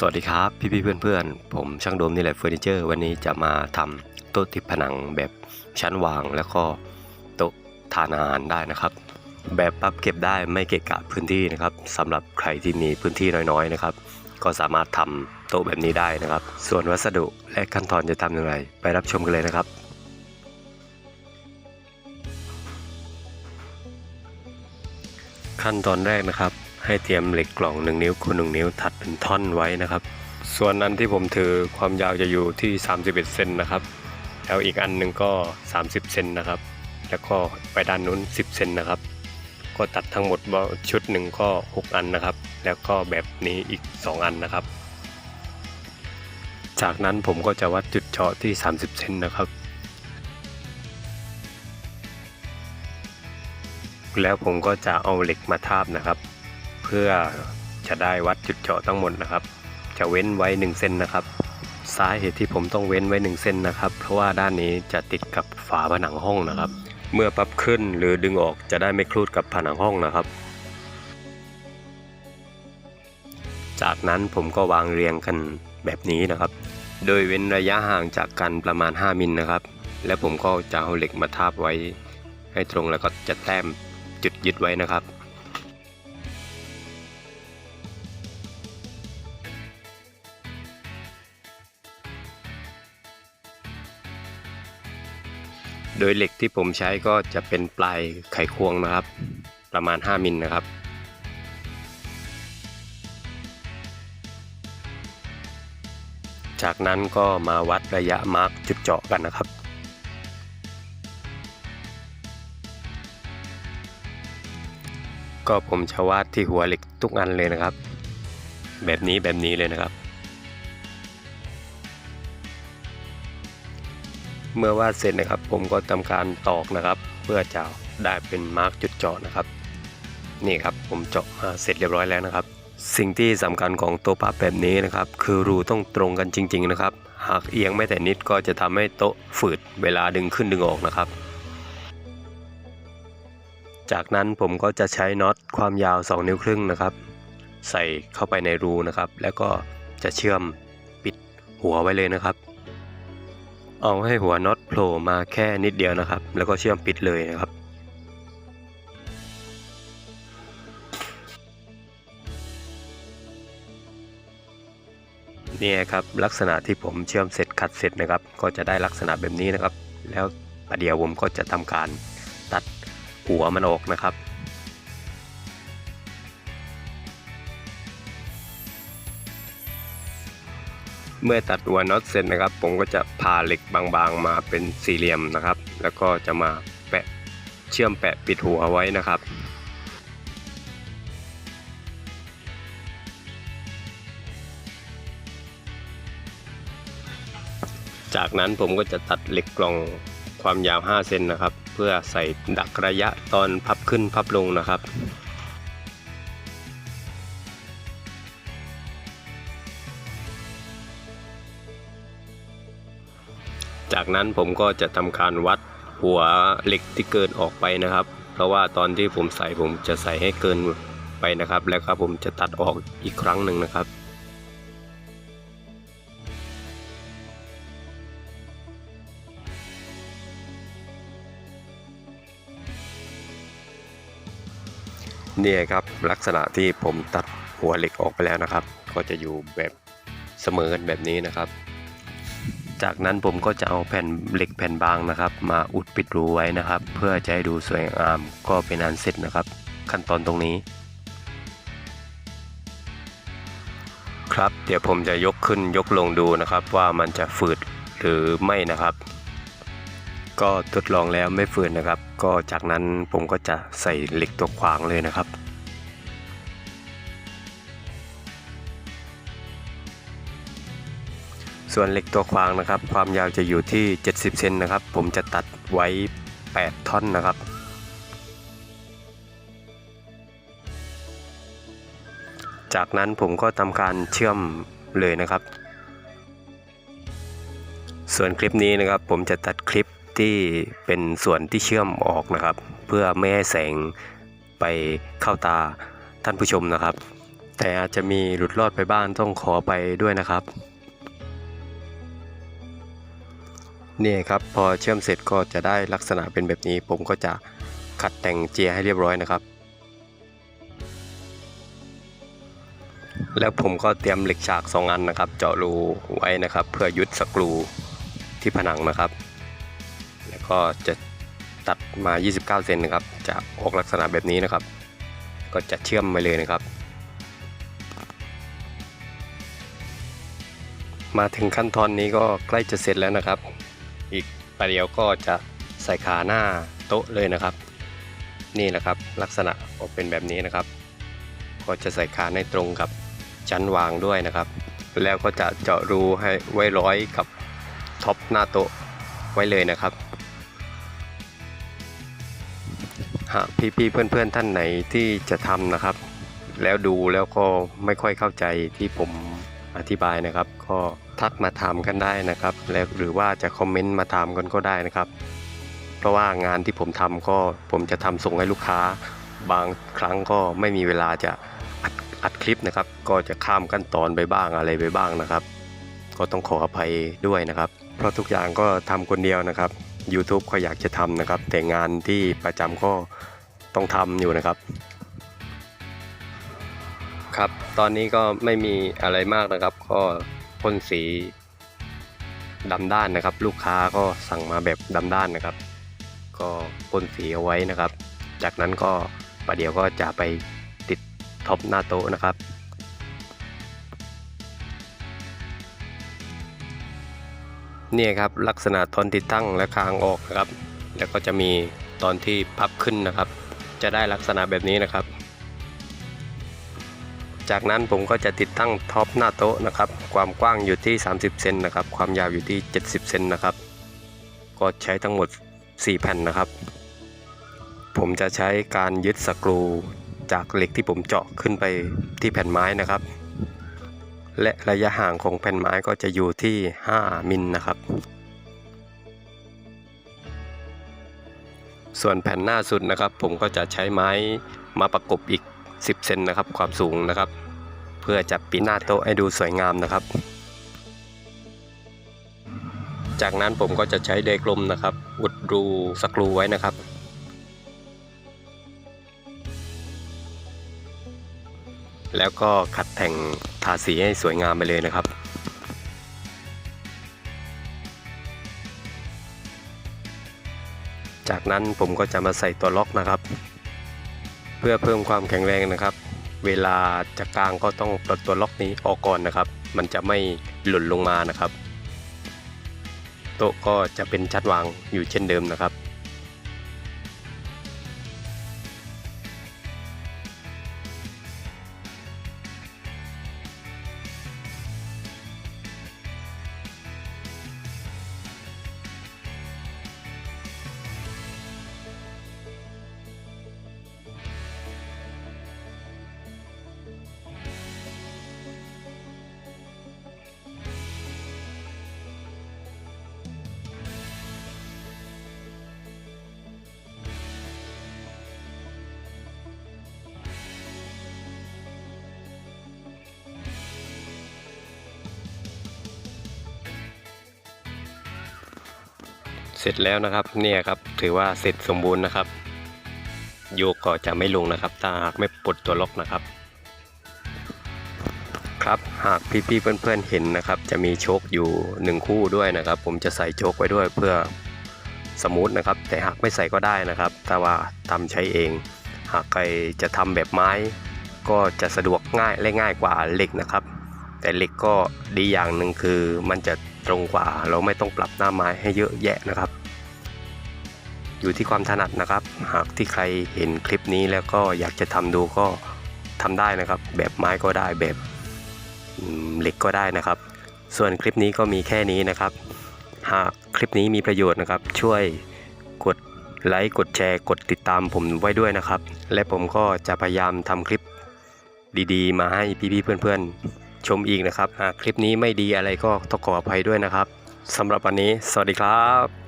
สวัสดีครับพี่พี่เพื่อนเพื่อนๆผมช่างโดมนี่แหละเฟอร์นิเจอร์ วันนี้จะมาทำโต๊ะติดผนังแบบชั้นวางแล้วก็โต๊ะทานอาหารได้นะครับ แบบพับเก็บได้ไม่เกะกะพื้นที่นะครับสำหรับใครที่มีพื้นที่น้อยๆนะครับ ก็สามารถทำโต๊ะแบบนี้ได้นะครับ ส่วนวัสดุและขั้นตอนจะทำอย่างไร ไปรับชมกันเลยนะครับขั้นตอนแรกนะครับ ให้เตรียมเหล็กกล่อง 1 นิ้วคูณ1นิ้วถัดเป็นท่อนไว้นะครับ ส่วนอันที่ผมถือความยาวจะอยู่ที่ 31เซนนะครับ แล้วอีกอันหนึ่งก็ 30เซนนะครับ แล้วก็ไปด้านนู้น 10เซนนะครับ ก็ตัดทั้งหมดชุดหนึ่งก็ 6 อันนะครับ แล้วก็แบบนี้อีก 2 อันนะครับ จากนั้นผมก็จะวัดจุดเจาะที่ 30เซนนะครับแล้วผมก็จะเอาเหล็กมาทาบนะครับ เพื่อจะได้วัดจุดเจาะทั้งหมดนะครับ จะเว้นไว้ 1 เส้นนะครับ สาเหตุที่ผมต้องเว้นไว้ 1 เส้นนะครับ เพราะว่าด้านนี้จะติดกับฝาผนังห้องนะครับ เมื่อพับขึ้นหรือดึงออกจะได้ไม่คลูดกับผนังห้องนะครับ จากนั้นผมก็วางเรียงกันแบบนี้นะครับ โดยเว้นระยะห่างจากกันประมาณ 5 มิลนะครับ และผมก็จะเอาเหล็กมาทาบไว้ ให้ตรงแล้วก็จะแต้มจุดยึดไว้นะครับ โดยเหล็กที่ผมใช้ก็จะเป็นปลายไขควงนะครับ ประมาณ 5 มิลนะครับ จากนั้นก็มาวัดระยะมาร์กจุดเจาะกันนะครับก็ผมจะวาดที่หัวเหล็กทุกอันเลยนะครับ แบบนี้แบบนี้เลยนะครับ เมื่อวาดเสร็จนะครับ ผมก็ทำการตอกนะครับ เพื่อจะได้เป็นมาร์กจุดเจาะนะครับ นี่ครับผมเจาะมาเสร็จเรียบร้อยแล้วนะครับ สิ่งที่สำคัญของโต๊ะพับแบบนี้นะครับ คือรูต้องตรงกันจริง ๆ นะครับ หากเอียงไม่แต่นิดก็จะทำให้โต๊ะฝืดเวลาดึงขึ้นดึงออกนะครับ จากนั้นผมก็จะใช้น็อตความยาว 2 นิ้วครึ่งนะครับ ใส่เข้าไปในรูนะครับ แล้วก็จะเชื่อมปิดหัวไว้เลยนะครับ เอาให้หัวน็อตโผล่มาแค่นิดเดียวนะครับ แล้วก็เชื่อมปิดเลยนะครับ นี่ครับลักษณะที่ผมเชื่อมเสร็จขัดเสร็จนะครับ ก็จะได้ลักษณะแบบนี้นะครับ แล้วประเดี๋ยวผมก็จะทำการตัดหัวมันออกนะครับ เมื่อตัดหัวน็อตเสร็จนะครับ ผมก็จะพาเหล็กบางๆ มาเป็นสี่เหลี่ยมนะครับ แล้วก็จะมาแปะเชื่อมแปะปิดหัวไว้นะครับจากนั้นผมก็จะตัดเหล็กกล่องความยาว 5 เซนนะครับ เพื่อใส่ดักระยะตอนพับขึ้นพับลงนะครับ จากนั้นผมก็จะทำการวัดหัวเหล็กที่เกินออกไปนะครับ เพราะว่าตอนที่ผมใส่ผมจะใส่ให้เกินไปนะครับ แล้วครับผมจะตัดออกอีกครั้งหนึ่งนะครับเนี่ยครับลักษณะที่ผมตัดหัวเหล็กออกไปแล้วนะครับ ก็จะอยู่แบบเสมอกันแบบนี้นะครับ จากนั้นผมก็จะเอาแผ่นเหล็กแผ่นบางนะครับ มาอุดปิดรูไว้นะครับ เพื่อจะให้ดูสวยงามก็เป็นอันเสร็จนะครับ ขั้นตอนตรงนี้ ครับเดี๋ยวผมจะยกขึ้นยกลงดูนะครับ ว่ามันจะฝืดหรือไม่นะครับ ก็ทดลองแล้วไม่ฝืนนะครับ ก็จากนั้นผมก็จะใส่เหล็กตัวขวางเลยนะครับ ส่วนเหล็กตัวขวางนะครับ ความยาวจะอยู่ที่ 70 เซนนะครับ ผมจะตัดไว้ 8 ท่อนนะครับจากนั้นผมก็ทำการเชื่อมเลยนะครับ ส่วนคลิปนี้นะครับผมจะตัดคลิปที่เป็นส่วนที่เชื่อมออกนะครับ เพื่อไม่ให้แสงไปเข้าตาท่านผู้ชมนะครับ แต่อาจจะมีหลุดรอดไปบ้างต้องขอไปด้วยนะครับ นี่ครับพอเชื่อมเสร็จก็จะได้ลักษณะเป็นแบบนี้ ผมก็จะขัดแต่งเจียให้เรียบร้อยนะครับ แล้วผมก็เตรียมเหล็กฉาก 2 อันนะครับ เจาะรูไว้นะครับ เพื่อยึดสกรูที่ผนังนะครับ แล้วก็จะตัดมา 29 เซนนะครับ จะออกลักษณะแบบนี้นะครับ ก็จะเชื่อมไปเลยนะครับ มาถึงขั้นตอนนี้ก็ใกล้จะเสร็จแล้วนะครับ อีกประเดี๋ยวก็จะใส่ขาหน้าโต๊ะเลยนะครับ นี่แหละครับลักษณะออกเป็นแบบนี้นะครับ ก็จะใส่ขาในตรงกับชั้นวางด้วยนะครับ แล้วก็จะเจาะรูให้ไว้ร้อยกับท็อปหน้าโต๊ะไว้เลยนะครับหากพี่ๆเพื่อนๆท่านไหนที่จะทำนะครับ แล้วดูแล้วก็ไม่ค่อยเข้าใจที่ผมอธิบายนะครับ ก็ ทักมาถามกันได้นะครับ แล้วหรือว่าจะคอมเมนต์มาถามกันก็ได้นะครับ เพราะว่างานที่ผมทำก็ผมจะทำส่งให้ลูกค้า บางครั้งก็ไม่มีเวลาจะอัดอัดคลิปนะครับ ก็จะข้ามขั้นตอนไปบ้างอะไรไปบ้างนะครับ ก็ต้องขออภัยด้วยนะครับ เพราะทุกอย่างก็ทำคนเดียวนะครับ YouTube ก็อยากจะทำนะครับ แต่งานที่ประจำก็ต้องทำอยู่นะครับครับ ตอนนี้ก็ไม่มีอะไรมากนะครับ ก็ พ่นสีดำด้านนะครับ ลูกค้าก็สั่งมาแบบดำด้านนะครับ ก็พ่นสีเอาไว้นะครับ จากนั้นก็ประเดี๋ยวก็จะไปติดท็อปหน้าโต๊ะนะครับเนี่ยครับลักษณะตอนติดตั้งและคางออกนะครับ แล้วก็จะมีตอนที่พับขึ้นนะครับ จะได้ลักษณะแบบนี้นะครับ จากนั้นผมก็จะติดตั้งท็อปหน้าโต๊ะนะครับ ความกว้างอยู่ที่ 30 เซนนะครับ ความยาวอยู่ที่ 70 เซนนะครับ ก็ใช้ทั้งหมด 4 แผ่นนะครับ ผมจะใช้การยึดสกรูจากเหล็กที่ผมเจาะขึ้นไปที่แผ่นไม้นะครับ และระยะห่างของแผ่นไม้ก็จะอยู่ที่ 5 มิลนะครับ ส่วนแผ่นหน้าสุดนะครับ ผมก็จะใช้ไม้มาประกบอีก 10เซนนะครับความสูงนะครับ เพื่อจะปิดหน้าโต๊ะให้ดูสวยงามนะครับ จากนั้นผมก็จะใช้เดกลมนะครับ อุดรูสกรูไว้นะครับ แล้วก็ขัดแต่งทาสีให้สวยงามไปเลยนะครับจากนั้นผมก็จะมาใส่ตัวล็อกนะครับ พื่อเพิ่มความแข็งแรงนะครับ เวลาจะกลางก็ต้องปลดตัวล็อกนี้ออกก่อนนะครับ มันจะไม่หล่นลงมานะครับ โต๊ะก็จะเป็นชั้นวางอยู่เช่นเดิมนะครับ ร็จแล้วนะครับเนี่ยครับถือว่าเสร็จสมบูรณ์นะครับ โยกก็จะไม่ลงนะครับ ถ้าหากไม่ปลดตัวล็อกนะครับ ครับหากพี่ๆเพื่อนๆเห็นนะครับ จะมีโชคอยู่หนึ่งคู่ด้วยนะครับ ผมจะใส่โชคไว้ด้วยเพื่อสมูทนะครับ แต่หากไม่ใส่ก็ได้นะครับถ้าว่าทำใช้เอง หากใครจะทำแบบไม้ ก็จะสะดวกง่ายและง่ายกว่าเหล็กนะครับ แต่เหล็กก็ดีอย่างหนึ่งคือมันจะตรงกว่าเราไม่ต้องปรับหน้าไม้ให้เยอะแยะนะครับ อยู่ที่ความถนัดนะครับ หากที่ใครเห็นคลิปนี้แล้วก็อยากจะทำดูก็ทำได้นะครับ แบบไม้ก็ได้แบบเหล็กก็ได้นะครับ ส่วนคลิปนี้ก็มีแค่นี้นะครับ หากคลิปนี้มีประโยชน์นะครับ ช่วยกดไลค์กดแชร์กดติดตามผมไว้ด้วยนะครับ และผมก็จะพยายามทำคลิปดีๆ มาให้พี่ๆเพื่อนๆ ชมอีกนะครับหากคลิปนี้ไม่ดีอะไรก็ต้องขออภัยด้วยนะครับสำหรับวันนี้ สวัสดีครับ